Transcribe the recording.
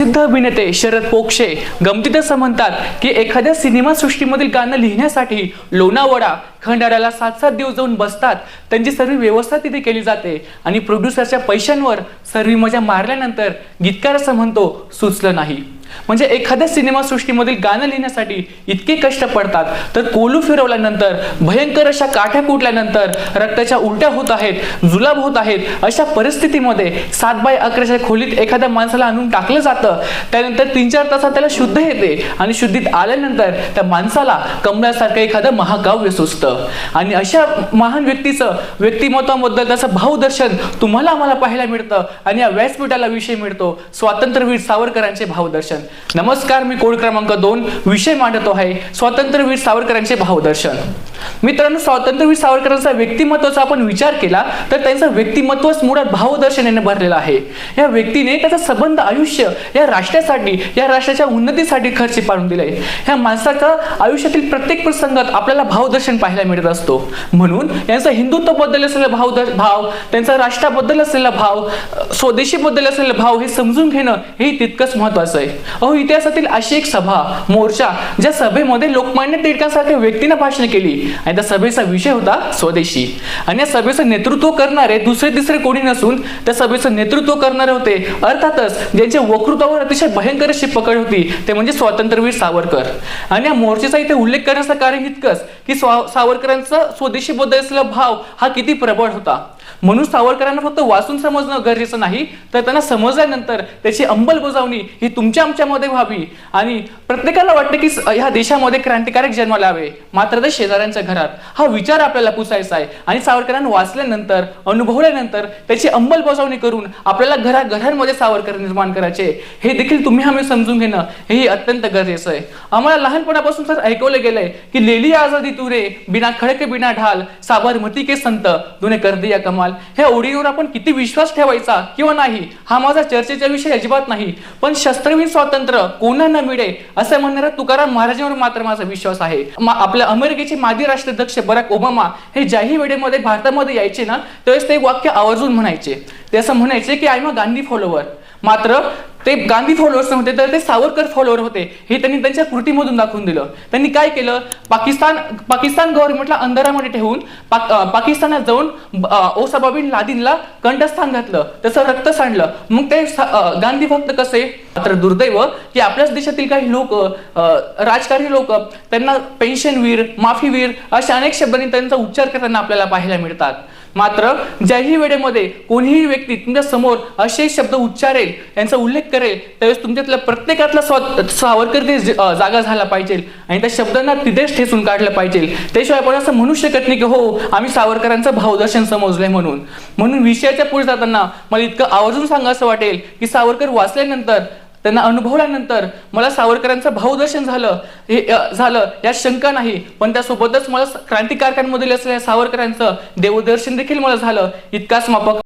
प्रसिद्ध अभिनेते शरद पोक्षे गमतीत असं म्हणतात की एखाद्या सिनेमा सृष्टीमधील गाणं लिहिण्यासाठी लोणावळा खंडाऱ्याला सात सात दिवस जाऊन बसतात. त्यांची सर्व व्यवस्था तिथे केली जाते आणि प्रोड्युसरच्या पैशांवर सर्व मजा मारल्यानंतर गीतकार असं म्हणतो सुचलं नाही. म्हणजे एखाद्या सिनेमासृष्टीमधील गाणं लिहिण्यासाठी इतके कष्ट पडतात. तर कोलू फिरवल्यानंतर भयंकर अशा काठ्या कुटल्यानंतर रक्ताच्या उलट्या होत आहेत जुलाब होत आहेत अशा परिस्थितीमध्ये सात बाय अकराच्या खोलीत एखाद्या माणसाला आणून टाकलं जातं. त्यानंतर तीन चार तासात त्याला शुद्ध येते आणि शुद्धीत आल्यानंतर त्या माणसाला कमळासारखं एखादं महाकाव्य सुचतं आणि अशा महान व्यक्तीचं व्यक्तिमत्वाबद्दल त्याचं भावदर्शन तुम्हाला आम्हाला पाहायला मिळतं आणि या व्यासपीठाला विषय मिळतो. स्वातंत्र्यवीर सावरकरांचे भावदर्शन. नमस्कार मी कोड क्रमांक दोन. विषय मांडतो आहे. स्वातंत्र्यवीर सावरकरांचे भावदर्शन. मित्रांनो स्वातंत्र्यवीर सावरकरांचा व्यक्तिमत्वाचा आपण विचार केला तर त्यांचं व्यक्तिमत्वच मुळात भावदर्शनेने भरलेलं आहे. या व्यक्तीने त्याचा संबंध आयुष्य या राष्ट्रासाठी या राष्ट्राच्या उन्नतीसाठी खर्ची पाडून दिले ह्या माणसाचा आयुष्यातील प्रत्येक प्रसंगात आपल्याला भावदर्शन पाहायला मिळत असतो. म्हणून यांचा हिंदुत्वाबद्दल असलेला भाव भाव त्यांचा राष्ट्राबद्दल असलेला भाव स्वदेशीबद्दल असलेला भाव हे समजून घेणं हे तितकंच महत्वाचं आहे. अहो इतिहासातील अशी एक सभा मोर्चा ज्या सभेमध्ये लोकमान्य टिळकांसारख्या व्यक्तीनं भाषण केली आणि त्या सभेचा विषय होता स्वदेशी. आणि या सभेचं नेतृत्व करणारे दुसरे तिसरे कोणी नसून त्या सभेचं नेतृत्व करणारे होते. अर्थातच ज्यांच्या वक्तृत्वावर अतिशय भयंकर अशी पकड होती ते म्हणजे स्वातंत्र्यवीर सावरकर. आणि या मोर्चेचा इथे उल्लेख करण्याचं कारण इतकंच की स्वा सावरकरांचा स्वदेशीबद्दल असलेला भाव हा किती प्रबळ होता. म्हणून सावरकरांना फक्त वाचून समजणं गरजेचं नाही तर त्यांना समजल्यानंतर त्याची अंमलबजावणी ही तुमच्या आमच्यामध्ये व्हावी. आणि प्रत्येकाला वाटतं की ह्या देशामध्ये क्रांतिकारक जन्माला यावे मात्र ते शेजाऱ्यांच्या घरात. हा विचार आपल्याला पुसायचा आहे. आणि सावरकरांना वाचल्यानंतर अनुभवल्यानंतर त्याची अंमलबजावणी करून आपल्याला घरा घरांमध्ये सावरकर निर्माण करायचे हे देखील तुम्ही आम्ही समजून घेणं हेही अत्यंत गरजेचं आहे. आम्हाला लहानपणापासून सर ऐकवलं गेलंय की लेली आजादी तुरे बिना खडके बिना ढाल साबरमती के संत दुने कर दिया कमाल ह्या ओढीवर आपण किती विश्वास ठेवायचा किंवा नाही हा माझा चर्चेचा विषय अजिबात नाही. पण शस्त्रवीर स्वातंत्र्य कोणांना मिळे असं म्हणणाऱ्या तुकाराम महाराजांवर मात्र माझा विश्वास आहे. आपल्या अमेरिकेचे माजी राष्ट्राध्यक्ष बराक ओबामा हे ज्याही वेळेमध्ये भारतामध्ये यायचे ना त्यावेळेस ते वाक्य आवर्जून म्हणायचे. ते असं म्हणायचे की I am a Gandhi follower मात्र ते गांधी फॉलोअर्स नव्हते तर ते सावरकर फॉलोअर होते. हे त्यांनी त्यांच्या कृतीमधून दाखवून दिलं. त्यांनी काय केलं? पाकिस्तान पाकिस्तान गव्हर्नमेंटला अंधारामध्ये ठेवून पाक- पाकिस्तानात जाऊन अं, ओसामा बिन लादिनला कंठस्थान घातलं. त्याचं रक्त सांडलं. मग ते गांधी भक्त कसे? मात्र दुर्दैव की आपल्याच देशातील काही लोक राजकारणी लोक त्यांना पेन्शनवीर माफीवीर अशा अनेक शब्दांनी त्यांचा उच्चार करताना आपल्याला पाहायला मिळतात. मात्र ज्याही वेळेमध्ये कोणीही व्यक्ती तुमच्यासमोर असे शब्द उच्चारेल यांचा उल्लेख करेल त्यावेळेस तुमच्यातल्या प्रत्येकातला स्व सावरकर ते जागा झाला पाहिजे आणि त्या शब्दांना तिथेच ठेचून काढलं पाहिजे. त्याशिवाय आपण असं म्हणू शकत नाही की हो आम्ही सावरकरांचं भावदर्शन समजलंय म्हणून. म्हणून विषयाच्या पुढे जाताना मला इतकं आवर्जून सांगा असं वाटेल की सावरकर वाचल्यानंतर त्यांना अनुभवल्यानंतर मला सावरकरांचं भावदर्शन झालं. हे झालं. यात शंका नाही. पण त्यासोबतच मला क्रांतिकारकांमधील असलेल्या सावरकरांचं देवदर्शन देखील मला झालं. इतकाच मापक